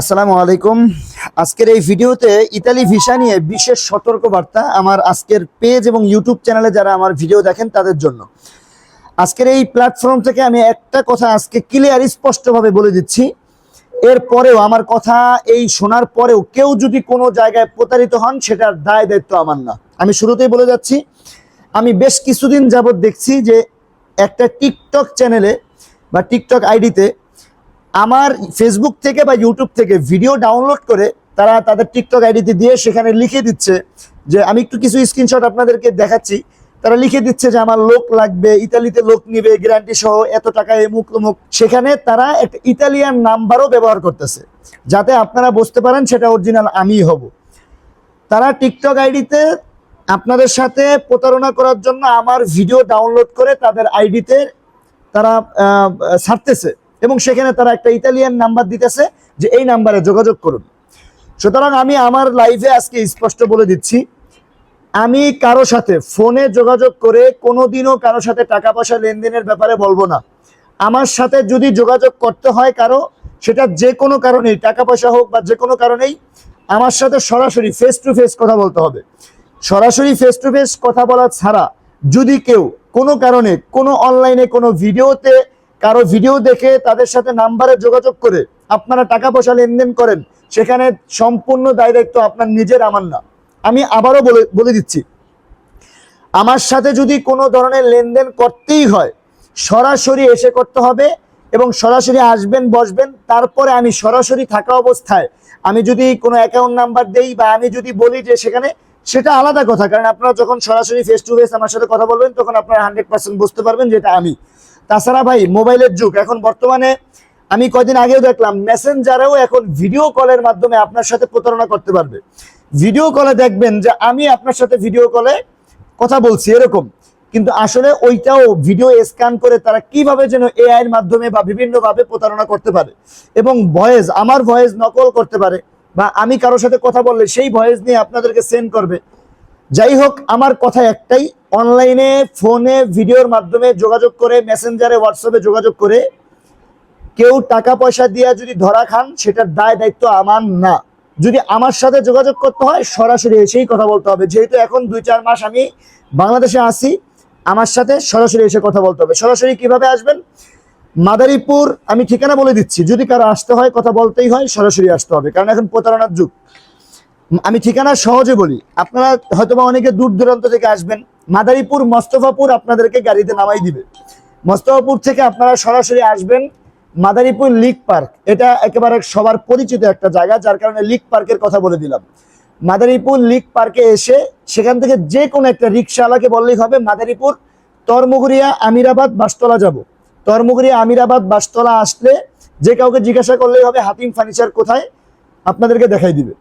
আসসালামু আলাইকুম। আজকের এই ভিডিওতে ইতালি ভিসা নিয়ে বিশেষ সতর্কবার্তা আমার আজকের পেজ এবং ইউটিউব চ্যানেলে যারা আমার ভিডিও দেখেন তাদের জন্য। আজকের এই প্ল্যাটফর্ম থেকে আমি একটা কথা আজকে ক্লিয়ার, স্পষ্টভাবে বলে দিচ্ছি। এর পরেও আমার কথা এই শোনার পরেও কেউ যদি কোনো জায়গায় প্রতারিত হন, সেটার দায় দায়িত্ব আমার না। আমি শুরুতেই বলে যাচ্ছি, আমি বেশ কিছুদিন যাবৎ দেখছি যে একটা টিকটক চ্যানেলে বা টিকটক আইডিতে আমার ফেসবুক থেকে বা ইউটিউব থেকে ভিডিও ডাউনলোড করে তারা তাদের টিকটক আইডিতে দিয়ে সেখানে লিখে দিচ্ছে যে, আমি একটু কিছু স্ক্রিনশট আপনাদেরকে দেখাচ্ছি। তারা লিখে দিচ্ছে যে, আমার লোক লাগবে, ইতালিতে লোক নিবে গ্যারান্টি সহ এত টাকা এমুক অমুক সেখানে তারা একটা ইতালিয়ান নাম্বারও ব্যবহার করতেছে, যাতে আপনারা বুঝতে পারেন সেটা অরিজিনাল আমিই হব। তারা টিকটক আইডিতে আপনাদের সাথে প্রতারণা করার জন্য আমার ভিডিও ডাউনলোড করে তাদের আইডিতে তারা ছাড়তেছে। এবং সেখানে তারা একটা ইতালিয়ান নাম্বার দিতেছে যে এই নাম্বারে যোগাযোগ করুন। সুতরাং আমি আমার লাইভে আজকে স্পষ্ট বলে দিচ্ছি, আমি কারও সাথে ফোনে যোগাযোগ করে কোনোদিনও কারও সাথে টাকা পয়সা লেনদেনের ব্যাপারে বলব না। আমার সাথে যদি যোগাযোগ করতে হয় কারও, সেটা যে কোনো কারণেই টাকা পয়সা হোক বা যে কোনো কারণেই, আমার সাথে সরাসরি ফেস টু ফেস কথা বলতে হবে। সরাসরি ফেস টু ফেস কথা বলা ছাড়া যদি কেউ কোনো কারণে, কোনো অনলাইনে কোনো ভিডিওতে কারও ভিডিও দেখে তাদের সাথে নাম্বারে যোগাযোগ করে আপনারা টাকা পয়সা লেনদেন করেন, সেখানে সম্পূর্ণ দায় দায়িত্ব আপনার নিজের, আমার না। আমি আবারও বলে বলে দিচ্ছি, আমার সাথে যদি কোনো ধরনের লেনদেন করতেই হয়, সরাসরি এসে করতে হবে এবং সরাসরি আসবেন, বসবেন, তারপরে আমি সরাসরি থাকা অবস্থায় আমি যদি কোনো অ্যাকাউন্ট নাম্বার দেই বা আমি যদি বলি যে সেখানে, সেটা আলাদা কথা। কারণ আপনারা যখন সরাসরি ফেস টু ফেস আমার সাথে কথা বলবেন, তখন আপনারা হান্ড্রেড পার্সেন্ট বুঝতে পারবেন যেটা আমি। তাছাড়া ভাই, মোবাইলের যুগ। এখন বর্তমানে আমি কয়দিন আগেও দেখলাম মেসেঞ্জারেও এখন ভিডিও কলের মাধ্যমে আপনার সাথে প্রতারণা করতে পারবে। ভিডিও কলে দেখবেন যে আমি আপনার সাথে ভিডিও কলে কথা বলছি এরকম। কিন্তু আসলে ওইটাও ভিডিও স্ক্যান করে তারা কীভাবে যেন এআই এর মাধ্যমে বা বিভিন্নভাবে প্রতারণা করতে পারে। এবং ভয়েস, আমার ভয়েস নকল করতে পারে বা আমি কারোর সাথে কথা বললে সেই ভয়েস নিয়ে আপনাদেরকে সেন্ড করবে। যাই হোক, আমার কথা একটাই অনলাইনে, ফোনে, ভিডিওর মাধ্যমে যোগাযোগ করে, মেসেঞ্জারে, হোয়াটসঅ্যাপে যোগাযোগ করে কেউ টাকা পয়সা দিয়ে যদি ধরা খান, সেটার দায় দায়িত্ব আমার না। যদি আমার সাথে যোগাযোগ করতে হয়, সরাসরি এসেই কথা বলতে হবে। যেহেতু এখন দুই চার মাস আমি বাংলাদেশে আসি আমার সাথে সরাসরি এসে কথা বলতে হবে। সরাসরি কীভাবে আসবেন? মাদারীপুর, আমি ঠিকানা বলে দিচ্ছি। যদি কারও আসতে হয়, কথা বলতেই হয়, সরাসরি আসতে হবে। কারণ এখন প্রতারণার যুগ। আমি ঠিকানা সহজে বলি। আপনারা হয়তোবা অনেকে দূর দূরান্ত থেকে আসবেন। মাদারীপুর, মোস্তফাপুর আপনাদেরকে গাড়িতে নামাই দিবে। মোস্তফাপুর থেকে আপনারা সরাসরি আসবেন মাদারীপুর লিক পার্ক। এটা একেবারে সবার পরিচিত একটা জায়গা, যার কারণে লিক পার্কের কথা বলে দিলাম। মাদারীপুর লিক পার্কে এসে সেখান থেকে যে কোনো একটা রিক্সাওয়ালাকে বললেই হবে, মাদারীপুর, তরমুগুরিয়া, আমিরাবাদ, বাসতলা যাব। তরমুগুরিয়া, আমিরাবাদ, বাসতলা আসলে যে কাউকে জিজ্ঞাসা করলেই হবে, হাতিম ফার্নিচার কোথায়? আপনাদেরকে দেখাই দিবে।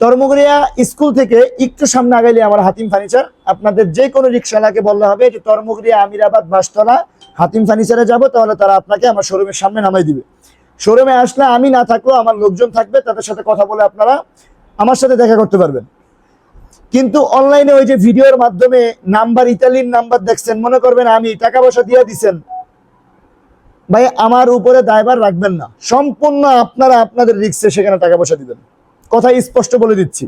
তরমুগরিয়া স্কুল থেকে একটু সামনে আগাইলে আমার হাতিম ফার্নিচার। আপনাদের যে কোনো রিক্সাওয়ালাকে বললে হবে যে তরমুগরিয়া আমিরাবাদ বাসতলা, হাতিম ফার্নিচারে যাব, তাহলে তারা আপনাকে আমার শোরুমের সামনে নামাই দিবে। শোরুমে আসলে আমি না থাকলেও আমার লোকজন থাকবে, তাদের সাথে কথা বলে আপনারা আমার সাথে দেখা করতে পারবেন। কিন্তু অনলাইনে ওই যে ভিডিওর মাধ্যমে নাম্বার, ইতালির নাম্বার দেখছেন, মনে করবেন আমি টাকা পয়সা দিয়ে দিচ্ছেন ভাই, আমার উপরে দায়ভার রাখবেন না। সম্পূর্ণ আপনারা আপনাদের রিক্সে সেখানে টাকা পয়সা দিবেন। কথা স্পষ্ট বলে দিচ্ছি।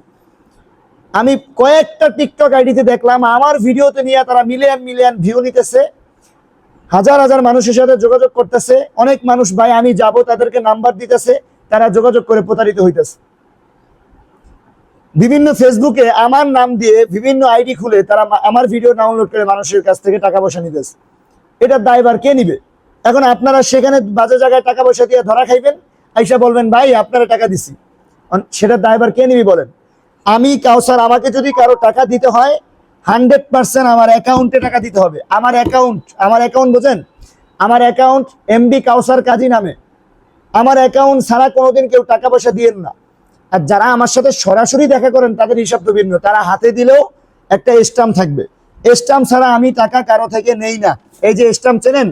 আমি কয়েকটা টিকটক আইডিতে দেখলাম, আমার ভিডিওতে নিয়ে তারা মিলিয়ন মিলিয়ন ভিউ নিতেছে, হাজার হাজার মানুষের সাথে যোগাযোগ করতেছে, অনেক মানুষ, ভাই, আমি যাব তাদেরকে নাম্বার দিতেছে, তারা যোগাযোগ করে প্রতারিত হইতেছে। বিভিন্ন ফেসবুকে আমার নাম দিয়ে বিভিন্ন আইডি খুলে তারা আমার ভিডিও ডাউনলোড করে মানুষের কাছ থেকে টাকা পয়সা নিতেছে। এটার দায়ভার কে নিবে? এখন আপনারা সেখানে বাজে জায়গায় টাকা পয়সা দিয়ে ধরা খাইবেন, আইসা বলবেন, ভাই, আপনারা টাকা দিছি। সেটার দায়ভার কে নিবি বলেন? আমি কাউসার, আমাকে যদি কারও টাকা দিতে হয় হান্ড্রেড পার্সেন্ট আমার অ্যাকাউন্টে টাকা দিতে হবে। আমার অ্যাকাউন্ট আমার অ্যাকাউন্ট বোঝেন? আমার অ্যাকাউন্ট এমবি কাউসার কাজী নামে। আমার অ্যাকাউন্ট ছাড়া কোনোদিন কেউ টাকা পয়সা দিয়েন না। আর যারা আমার সাথে সরাসরি দেখা করেন, তাদের হিসাব তো ভিন্ন। তারা হাতে দিলেও একটা স্টাম্প থাকবে। স্টাম্প ছাড়া আমি টাকা কারও থেকে নেই না। এই যে স্টাম্প চেনেন?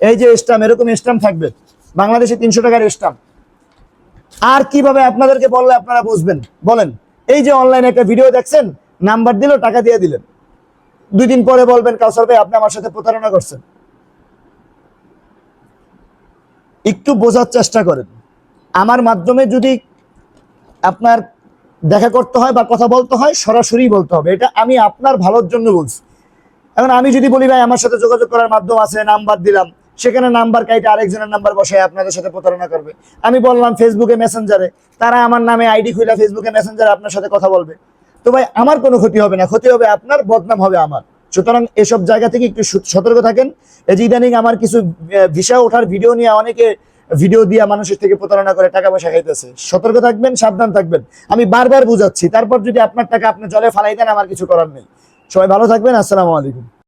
এই যে স্টাম্প এরকম স্টাম্প থাকবে। বাংলাদেশে তিনশো টাকার স্টাম্প আর কীভাবে আপনাদেরকে বললে আপনারা বুঝবেন? বলেন। এই যে অনলাইনে একটা ভিডিও দেখছেন নাম্বার দিল, টাকা দিয়ে দিলেন। দুই দিন পরে বলবেন, কাউসার ভাই, আপনি আমার সাথে প্রতারণা করছেন। একটু বোঝার চেষ্টা করেন। আমার মাধ্যমে যদি আপনার দেখা করতে হয় বা কথা বলতে হয়, সরাসরি বলতে হবে। এটা আমি আপনার ভালোর জন্য বলছি। এখন আমি যদি বলি, ভাই, আমার সাথে যোগাযোগ করার মাধ্যম আছে নাম্বার দিলাম। সেখানে নাম্বার কাইটে আরেকজনের নাম্বার বসায় আপনাদের সাথে প্রতারণা করবে। আমি বললাম ফেসবুকে মেসেঞ্জারে তারা আমার নামে আইডি খুলে ফেসবুকে মেসেঞ্জারে আপনার সাথে কথা বলবে। তো ভাই, আমার কোনো ক্ষতি হবে না, ক্ষতি হবে আপনার, বদনাম হবে আমার। সুতরাং এসব জায়গা থেকে একটু সতর্ক থাকেন। এই যে ইদানিং আমার কিছু ভিসা ওঠার ভিডিও নিয়ে অনেকে ভিডিও দিয়ে মানুষের থেকে প্রতারণা করে টাকা পয়সা খাইতেছে। সতর্ক থাকবেন, সাবধান থাকবেন। আমি বারবার বুঝাচ্ছি, তারপর যদি আপনার টাকা আপনি জলে ফালাই দেন, আমার কিছু করার নেই। সবাই ভালো থাকবেন, আসসালামু আলাইকুম।